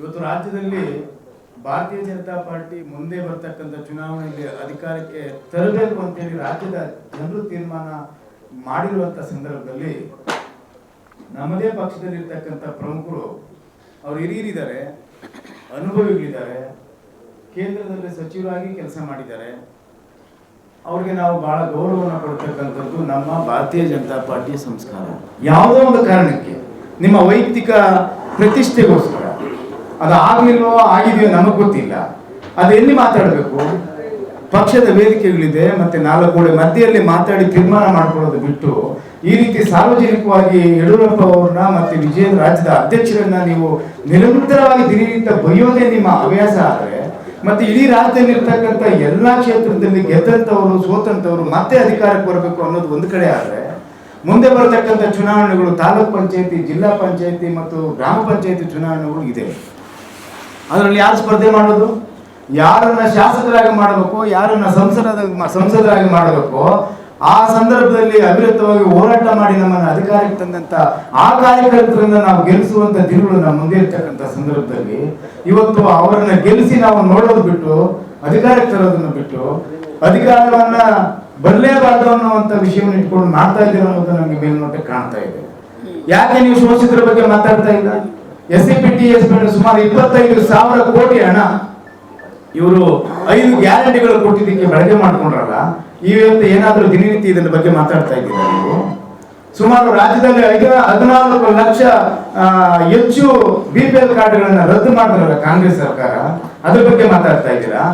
ಇವತ್ತು ರಾಜ್ಯದಲ್ಲಿ ಭಾರತೀಯ ಜನತಾ ಪಾರ್ಟಿ ಮುಂದೆ ಬರ್ತಕ್ಕಂಥ ಚುನಾವಣೆಯಲ್ಲಿ ಅಧಿಕಾರಕ್ಕೆ ತರಬೇಕು ಅಂತೇಳಿ ರಾಜ್ಯದ ಜನರು ತೀರ್ಮಾನ ಮಾಡಿರುವಂಥ ಸಂದರ್ಭದಲ್ಲಿ ನಮ್ಮದೇ ಪಕ್ಷದಲ್ಲಿರ್ತಕ್ಕಂಥ ಪ್ರಮುಖರು ಅವರು ಹಿರಿಯರಿದ್ದಾರೆ, ಅನುಭವಿಗಳಿದ್ದಾರೆ, ಕೇಂದ್ರದಲ್ಲಿ ಸಚಿವರಾಗಿ ಕೆಲಸ ಮಾಡಿದ್ದಾರೆ. ಅವ್ರಿಗೆ ನಾವು ಬಹಳ ಗೌರವವನ್ನು ಕೊಡ್ತಕ್ಕಂಥದ್ದು ನಮ್ಮ ಭಾರತೀಯ ಜನತಾ ಪಾರ್ಟಿಯ ಸಂಸ್ಕಾರ. ಯಾವುದೋ ಒಂದು ಕಾರಣಕ್ಕೆ ನಿಮ್ಮ ವೈಯಕ್ತಿಕ ಪ್ರತಿಷ್ಠೆಗೋಸ್ಕರ ಅದು ಆಗ್ಲಿಲ್ವೋ ಆಗಿದೆಯೋ ನಮಗೆ ಗೊತ್ತಿಲ್ಲ. ಅದು ಎಲ್ಲಿ ಮಾತಾಡಬೇಕು? ಪಕ್ಷದ ವೇದಿಕೆಗಳಿದೆ ಮತ್ತೆ ನಾಲ್ಕು ಗೋಡೆ ಮಧ್ಯೆಯಲ್ಲಿ ಮಾತಾಡಿ ತೀರ್ಮಾನ ಮಾಡ್ಕೊಳ್ಳೋದು ಬಿಟ್ಟು ಈ ರೀತಿ ಸಾರ್ವಜನಿಕವಾಗಿ ಯಡಿಯೂರಪ್ಪ ಅವ್ರನ್ನ ಮತ್ತೆ ವಿಜಯನ ರಾಜ್ಯದ ಅಧ್ಯಕ್ಷರನ್ನ ನೀವು ನಿರಂತರವಾಗಿ ದಿನನಿತ್ಯ ಬೈಯೋದೇ ನಿಮ್ಮ ಹವ್ಯಾಸ ಆದರೆ, ಮತ್ತೆ ಇಡೀ ರಾಜ್ಯದಲ್ಲಿ ಇರ್ತಕ್ಕಂಥ ಎಲ್ಲಾ ಕ್ಷೇತ್ರದಲ್ಲಿ ಗೆದ್ದಂಥವರು ಸೋತಂತವರು ಮತ್ತೆ ಅಧಿಕಾರಕ್ಕೆ ಬರಬೇಕು ಅನ್ನೋದು ಒಂದು ಕಡೆ ಆದರೆ, ಮುಂದೆ ಬರತಕ್ಕಂಥ ಚುನಾವಣೆಗಳು ತಾಲೂಕ್ ಪಂಚಾಯತಿ, ಜಿಲ್ಲಾ ಪಂಚಾಯತಿ ಮತ್ತು ಗ್ರಾಮ ಪಂಚಾಯತಿ ಚುನಾವಣೆಗಳು ಇದೆ. ಅದರಲ್ಲಿ ಯಾರು ಸ್ಪರ್ಧೆ ಮಾಡೋದು ಯಾರನ್ನ ಶಾಸಕರಾಗಿ ಮಾಡಬೇಕು, ಯಾರನ್ನ ಸಂಸದ ಸಂಸದರಾಗಿ ಮಾಡಬೇಕು, ಆ ಸಂದರ್ಭದಲ್ಲಿ ಅವಿರತವಾಗಿ ಹೋರಾಟ ಮಾಡಿ ನಮ್ಮನ್ನು ಅಧಿಕಾರಕ್ಕೆ ತಂದಂತ, ಆ ಕಾರ್ಯಕರ್ತರಿಂದ ನಾವು ಗೆಲ್ಲಿಸುವಂತ ದಿನಗಳು ನಮ್ಮ ಮುಂದೆ ಇರ್ತಕ್ಕಂಥ ಸಂದರ್ಭದಲ್ಲಿ ಇವತ್ತು ಅವರನ್ನ ಗೆಲ್ಲಿಸಿ ನಾವು ನೋಡೋದು ಬಿಟ್ಟು, ಅಧಿಕಾರಕ್ಕೆ ತರೋದನ್ನ ಬಿಟ್ಟು, ಅಧಿಕಾರವನ್ನ ಬರಲೇಬಾರ್ದು ಅನ್ನುವಂಥ ವಿಷಯವನ್ನು ಇಟ್ಕೊಂಡು ಮಾಡ್ತಾ ಇದ್ದೀರ ಅನ್ನೋದು ನಮಗೆ ಮೇಲ್ನೋಟಕ್ಕೆ ಕಾಣ್ತಾ ಇದೆ. ಯಾಕೆ ನೀವು ಶೋಷಿತರ ಬಗ್ಗೆ ಮಾತಾಡ್ತಾ ಇಲ್ಲ? S C P T S ಸುಮಾರು ಇಪ್ಪತ್ತೈದು ಸಾವಿರ ಕೋಟಿ ಹಣ ಇವರು ಐದು ಗ್ಯಾರಂಟಿಗಳು ಕೊಟ್ಟಿದ್ದಕ್ಕೆ ಬಳಕೆ ಮಾಡ್ಕೊಂಡ್ರಲ್ಲ ಇವತ್ತು ಏನಾದರೂ ದಿನನಿತ್ಯ ಇದರ ಬಗ್ಗೆ ಮಾತಾಡ್ತಾ ಇದ್ದೀರಾ ನೀವು? ಸುಮಾರು ರಾಜ್ಯದಲ್ಲಿ ಐದು, ಹದಿನಾಲ್ಕು ಲಕ್ಷ ಹೆಚ್ಚು ಬಿ ಪಿ ಎಲ್ ಕಾರ್ಡ್ಗಳನ್ನ ರದ್ದು ಮಾಡಿದ್ರಲ್ಲ ಕಾಂಗ್ರೆಸ್ ಸರ್ಕಾರ, ಅದ್ರ ಬಗ್ಗೆ ಮಾತಾಡ್ತಾ ಇದ್ದೀರಾ?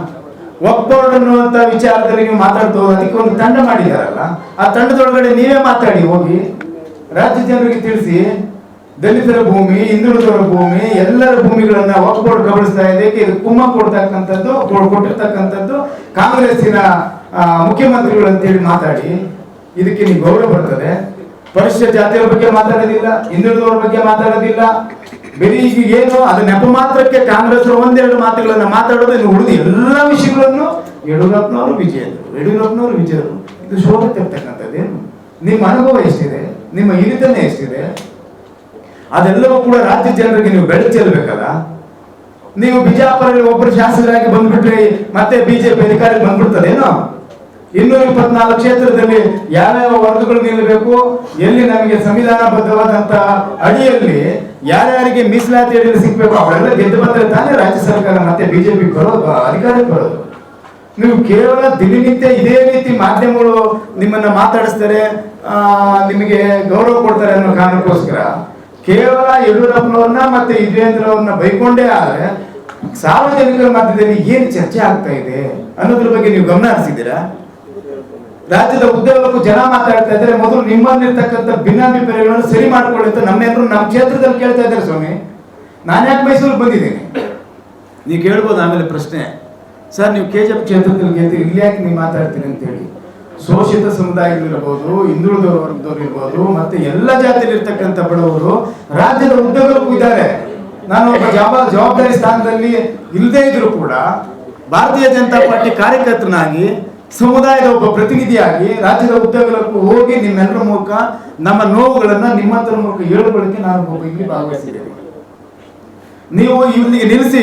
ಒಕ್ಬೋರ್ಡ್ ಅನ್ನುವಂತ ವಿಚಾರದಲ್ಲಿ ನೀವು ಮಾತಾಡ್ತಾ ಅದಕ್ಕೆ ಒಂದು ತಂಡ ಮಾಡಿದಾರಲ್ಲ, ಆ ತಂಡದೊಳಗಡೆ ನೀವೇ ಮಾತಾಡಿ ಹೋಗಿ, ರಾಜ್ಯ ಜನರಿಗೆ ತಿಳಿಸಿ ದಲಿತರ ಭೂಮಿ, ಹಿಂದುಳಿದವರ ಭೂಮಿ, ಎಲ್ಲರ ಭೂಮಿಗಳನ್ನ ಒಕ್ಬೋರ್ಡ್ ಕಬಳಿಸ್ತಾ ಇದೆ. ಇದು ಕುಮ್ಮ ಕೊಡ್ತಕ್ಕಂಥದ್ದು ಕೊಡ್- ಕೊಟ್ಟಿರ್ತಕ್ಕಂಥದ್ದು ಕಾಂಗ್ರೆಸ್ಸಿನ ಮುಖ್ಯಮಂತ್ರಿಗಳು ಅಂತೇಳಿ ಮಾತಾಡಿ. ಇದಕ್ಕೆ ನೀವು ಗೌರವ ಬರ್ತದೆ. ಪರಿಶಿಷ್ಟ ಜಾತಿಯವರ ಬಗ್ಗೆ ಮಾತಾಡೋದಿಲ್ಲ, ಹಿಂದುಳಿದವರ ಬಗ್ಗೆ ಮಾತಾಡೋದಿಲ್ಲ. ಬರೀ ಈಗ ಏನು? ಅದು ನೆಪ ಮಾತ್ರಕ್ಕೆ ಕಾಂಗ್ರೆಸ್ ಒಂದೆರಡು ಮಾತುಗಳನ್ನ ಮಾತಾಡೋದು ಇನ್ನು ಉಳಿದು ಎಲ್ಲ ವಿಷಯಗಳನ್ನು ಯಡಿಯೂರಪ್ಪನವರು ವಿಜಯರು ಯಡಿಯೂರಪ್ಪನವರು ವಿಜಯರು ಇದು ಶೋಭೆ ತರ್ತಕ್ಕಂಥದ್ದೇನು ನಿಮ್ಮ ಅನುಭವ ಎಷ್ಟಿದೆ? ನಿಮ್ಮ ಹಿರಿತನ ಎಷ್ಟಿದೆ? ಅದೆಲ್ಲವೂ ಕೂಡ ರಾಜ್ಯ ಜನರಿಗೆ ನೀವು ಬೆಳಚೆಲ್ಬೇಕಲ್ಲ ನೀವು ಬಿಜಾಪುರಲ್ಲಿ ಒಬ್ಬರು ಶಾಸಕರಾಗಿ ಬಂದ್ಬಿಟ್ರೆ ಮತ್ತೆ ಬಿಜೆಪಿ ಅಧಿಕಾರಕ್ಕೆ ಬಂದ್ಬಿಡ್ತದೇನೋ ಇನ್ನೂರ ಇಪ್ಪತ್ನಾಲ್ಕು ಕ್ಷೇತ್ರದಲ್ಲಿ ಯಾವ್ಯಾವ ವರ್ಗಗಳು ನಿಲ್ಲಬೇಕು? ಎಲ್ಲಿ ನಮಗೆ ಸಂವಿಧಾನಬದ್ಧವಾದಂತಹ ಅಡಿಯಲ್ಲಿ ಯಾರ್ಯಾರಿಗೆ ಮೀಸಲಾತಿ ಅಡಿಯಲ್ಲಿ ಸಿಗ್ಬೇಕು? ಅವರೆಲ್ಲ ಗೆದ್ದು ಬಂದ್ರೆ ತಾನೇ ರಾಜ್ಯ ಸರ್ಕಾರ ಮತ್ತೆ ಬಿಜೆಪಿ ಬರೋದು ಅಧಿಕಾರಿ ಬರೋದು. ನೀವು ಕೇವಲ ದಿನನಿತ್ಯ ಇದೇ ರೀತಿ ಮಾಧ್ಯಮಗಳು ನಿಮ್ಮನ್ನ ಮಾತಾಡಿಸ್ತಾರೆ ನಿಮಗೆ ಗೌರವ ಕೊಡ್ತಾರೆ ಅನ್ನೋ ಕಾರಣಕ್ಕೋಸ್ಕರ ಕೇವಲ ಯಡಿಯೂರಪ್ಪನವ್ರನ್ನ ಮತ್ತೆ ವಿಜಯೇಂದ್ರವ್ರನ್ನ ಬೈಕೊಂಡೇ ಆದ್ರೆ ಸಾರ್ವಜನಿಕರ ಮಧ್ಯದಲ್ಲಿ ಏನು ಚರ್ಚೆ ಆಗ್ತಾ ಇದೆ ಅನ್ನೋದ್ರ ಬಗ್ಗೆ ನೀವು ಗಮನ ಹರಿಸಿದ್ದೀರಾ? ರಾಜ್ಯದ ಉದ್ಯೋಗಕ್ಕೂ ಜನ ಮಾತಾಡ್ತಾ ಇದ್ದಾರೆ. ಮೊದಲು ನಿಮ್ಮಲ್ಲಿರ್ತಕ್ಕಂಥ ಭಿನ್ನಾಭಿಪ್ರಾಯಗಳನ್ನು ಸರಿ ಮಾಡ್ಕೊಳ್ಳಿ ಅಂತ ನಮ್ಮೆಲ್ಲರೂ ನಮ್ಮ ಕ್ಷೇತ್ರದಲ್ಲಿ ಕೇಳ್ತಾ ಇದ್ದಾರೆ ಸ್ವಾಮಿ. ನಾನು ಯಾಕೆ ಮೈಸೂರಿಗೆ ಬಂದಿದ್ದೀನಿ? ನೀವು ಕೇಳ್ಬೋದು, ಆಮೇಲೆ ಪ್ರಶ್ನೆ. ಸರ್, ನೀವು ಕೆ ಜಿ ಎಫ್ ಕ್ಷೇತ್ರದಲ್ಲಿ ಗೆಲ್ತೀರಿ ಇಲ್ಲಿ ಯಾಕೆ ನೀವು ಮಾತಾಡ್ತೀರಿ ಅಂತೇಳಿ. ಶೋಷಿತ ಸಮುದಾಯಗಳಿರ್ಬೋದು ಹಿಂದುಳಿದ ವರ್ಗದವ್ರು ಇರ್ಬೋದು, ಮತ್ತೆ ಎಲ್ಲ ಜಾತಿಯಲ್ಲಿ ಇರ್ತಕ್ಕಂಥ ಬಡವರು ರಾಜ್ಯದ ಉದ್ಯೋಗಕ್ಕೂ ಇದ್ದಾರೆ ನಾನು ಒಬ್ಬ ಜವಾಬ ಜವಾಬ್ದಾರಿ ಸ್ಥಾನದಲ್ಲಿ ಇಲ್ಲದೇ ಇದ್ರು ಕೂಡ ಭಾರತೀಯ ಜನತಾ ಪಾರ್ಟಿ ಕಾರ್ಯಕರ್ತನಾಗಿ, ಸಮುದಾಯದ ಒಬ್ಬ ಪ್ರತಿನಿಧಿಯಾಗಿ ರಾಜ್ಯದ ಉದ್ಯೋಗಕ್ಕೂ ಹೋಗಿ ನಿಮ್ಮೆಲ್ಲರ ಮೂಲಕ ನಮ್ಮ ನೋವುಗಳನ್ನ ನಿಮ್ಮಂತರ ಮೂಲಕ ಹೇಳ್ಕೊಳ್ಳಿಕ್ಕೆ ನಾನು ಹೋಗಿ ಇಲ್ಲಿ ಭಾಗವಹಿಸಿದ್ದೇನೆ. ನೀವು ಇವನಿಗೆ ನಿಲ್ಲಿಸಿ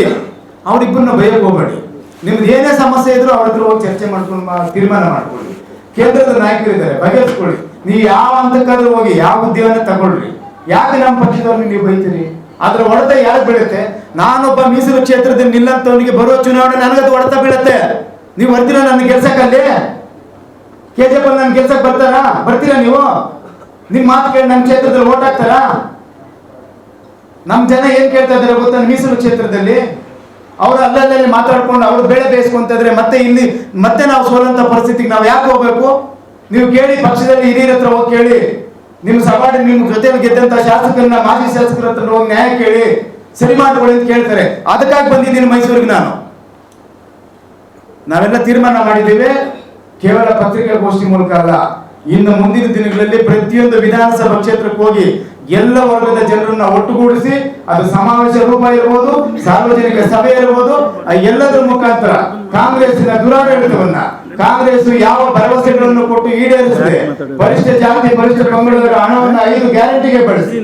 ಅವರಿಬ್ಬರನ್ನ ಭಯಕ್ಕೆ ಹೋಗಬೇಡಿ. ನಿಮ್ದು ಏನೇ ಸಮಸ್ಯೆ ಇದ್ರೂ ಅವ್ರ ಹತ್ರ ಹೋಗಿ ಚರ್ಚೆ ಮಾಡ್ಕೊಂಡು ತೀರ್ಮಾನ ಮಾಡ್ಕೊಳ್ಳಿ. ಕೇಂದ್ರದ ನಾಯಕರಿದ್ದಾರೆ, ಬಗೆಹರಿಸ್ಕೊಳ್ಳಿ. ನೀವು ಯಾವ ಹಂತಕ್ಕಾದ್ರೂ ಹೋಗಿ, ಯಾವ ಹುದ್ದೆಯನ್ನ ತಗೊಳ್ರಿ ಯಾಕೆ ನಮ್ಮ ಪಕ್ಷದವ್ರನ್ನ ನೀವು ಬೈತೀರಿ? ಅದ್ರ ಹೊಡೆತ ಯಾರು ಬೀಳುತ್ತೆ? ನಾನೊಬ್ಬ ಮೀಸಲು ಕ್ಷೇತ್ರದಲ್ಲಿ ನಿಲ್ಲಂತವನಿಗೆ ಬರೋ ಚುನಾವಣೆ ನನಗದು ಹೊಡೆತ ಬೀಳುತ್ತೆ. ನೀವು ಬರ್ತೀರಾ ನನ್ನ ಕೆಲ್ಸಕ್ಕಲ್ಲಿ ಕೆ ಜಿ ನನ್ನ ಕೆಲ್ಸಕ್ಕೆ ಬರ್ತಾರಾ? ಬರ್ತೀರಾ ನೀವು? ನಿಮ್ ಮಾತು ಕೇಳಿ ನನ್ನ ಕ್ಷೇತ್ರದಲ್ಲಿ ಓಟ್ ಹಾಕ್ತಾರಾ? ನಮ್ ಜನ ಏನ್ ಕೇಳ್ತಾ ಇದಾರೆ ಗೊತ್ತಾ? ಮೀಸಲು ಕ್ಷೇತ್ರದಲ್ಲಿ? ಅವ್ರು ಅಲ್ಲಲ್ಲಿ ಮಾತಾಡ್ಕೊಂಡು ಅವ್ರು ಬೆಳೆ ಬೇಯಿಸ್ಕೊಂತ ಇದ್ರೆ ಮತ್ತೆ ಇಲ್ಲಿ ಮತ್ತೆ ನಾವು ಸೋಲಂತ ಪರಿಸ್ಥಿತಿಗೆ ನಾವು ಯಾಕೆ ಹೋಗ್ಬೇಕು? ನೀವು ಕೇಳಿ ಪಕ್ಷದಲ್ಲಿ ಹಿರಿಯರ ಹತ್ರ ಹೋಗಿ ಕೇಳಿ. ನಿಮ್ಮ ಸಭಾಡಿ ನಿಮ್ ಜೊತೆ ಗೆದ್ದಂತ ಶಾಸಕರನ್ನ, ಮಾಜಿ ಶಾಸಕರ ಹತ್ರ ಹೋಗಿ ನ್ಯಾಯ ಕೇಳಿ. ಸರಿ ಮಾಡ್ಕೊಳ್ಳಿ ಅಂತ ಕೇಳ್ತಾರೆ. ಅದಕ್ಕಾಗಿ ಬಂದಿದ್ದೀನಿ ಮೈಸೂರಿಗೆ ನಾನು. ನಾವೆಲ್ಲ ತೀರ್ಮಾನ ಮಾಡಿದ್ದೇವೆ. ಕೇವಲ ಪತ್ರಿಕಾಗೋಷ್ಠಿ ಮೂಲಕ ಅಲ್ಲ, ಇನ್ನು ಮುಂದಿನ ದಿನಗಳಲ್ಲಿ ಪ್ರತಿಯೊಂದು ವಿಧಾನಸಭಾ ಕ್ಷೇತ್ರಕ್ಕೆ ಹೋಗಿ ಎಲ್ಲ ವರ್ಗದ ಜನರನ್ನ ಒಟ್ಟುಗೂಡಿಸಿ ಅದು ಸಮಾವೇಶ ರೂಪ ಇರಬಹುದು ಸಾರ್ವಜನಿಕ ಸಭೆ ಇರಬಹುದು ಎಲ್ಲದರ ಮುಖಾಂತರ ಕಾಂಗ್ರೆಸ್ಸಿನ ದುರಾಡಳಿತವನ್ನ ಕಾಂಗ್ರೆಸ್ ಯಾವ ಭರವಸೆಗಳನ್ನು ಕೊಟ್ಟು ಈಡೇರಿಸಿದೆ ಪರಿಷ್ಠ ಜಾತಿ ಪರಿಷ್ಠ ಪಂಗಡದವರ ಹಣವನ್ನು ಐದು ಗ್ಯಾರಂಟಿಗೆ ಬಳಸಿ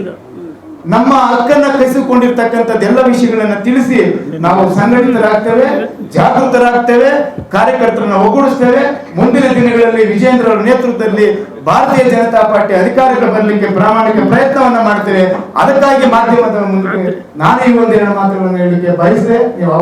ನಮ್ಮ ಹಕ್ಕನ್ನ ಕಸಿಕೊಂಡಿರ್ತಕ್ಕಂಥದ್ದು ಎಲ್ಲ ವಿಷಯಗಳನ್ನ ತಿಳಿಸಿ ನಾವು ಸಂಘಟಿತರಾಗ್ತೇವೆ, ಜಾಗೃತರಾಗ್ತೇವೆ, ಕಾರ್ಯಕರ್ತರನ್ನ ಒಗ್ಗೂಡಿಸ್ತೇವೆ. ಮುಂದಿನ ದಿನಗಳಲ್ಲಿ ವಿಜೇಂದ್ರ ಅವರ ನೇತೃತ್ವದಲ್ಲಿ ಭಾರತೀಯ ಜನತಾ ಪಾರ್ಟಿ ಅಧಿಕಾರಕ್ಕೆ ಬರಲಿಕ್ಕೆ ಪ್ರಾಮಾಣಿಕ ಪ್ರಯತ್ನವನ್ನ ಮಾಡ್ತೇವೆ. ಅದಕ್ಕಾಗಿ ಮಾಧ್ಯಮದ ಮುಂದೆ ನಾನೇ ಈ ಮಾತುಗಳನ್ನು ಹೇಳಲಿಕ್ಕೆ ಬಯಸಿದೆ. ನೀವು